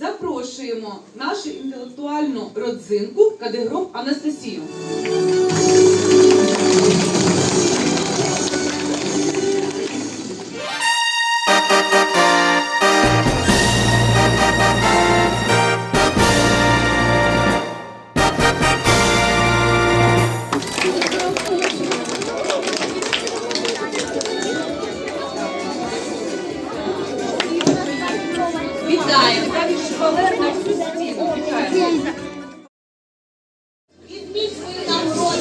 запрошуємо нашу інтелектуальну родзинку Кадегров Анастасію. Вітаю! Стіну.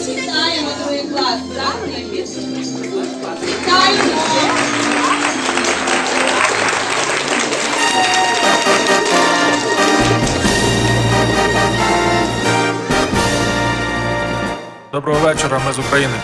Вітаємо! Другий клас. Дякую. Вітаємо. Доброго вечора, ми з України.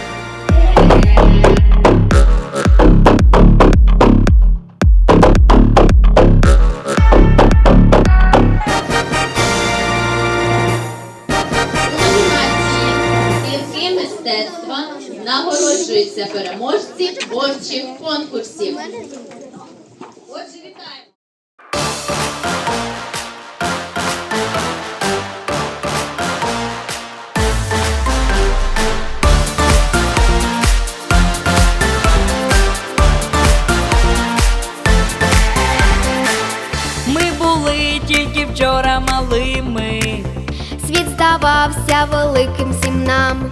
Нагороджуються переможці творчих конкурсів. Отже, вітаємо. Ми були тільки вчора малими. Світ здавався великим всім нам.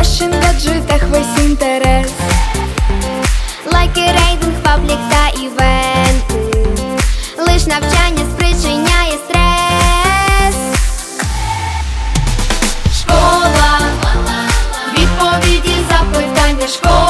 В фешн гаджетах весь інтерес. Лайки, рейтинг, паблік та івенти. Лиш навчання спричиняє стрес. Школа, відповіді, запитання, школа.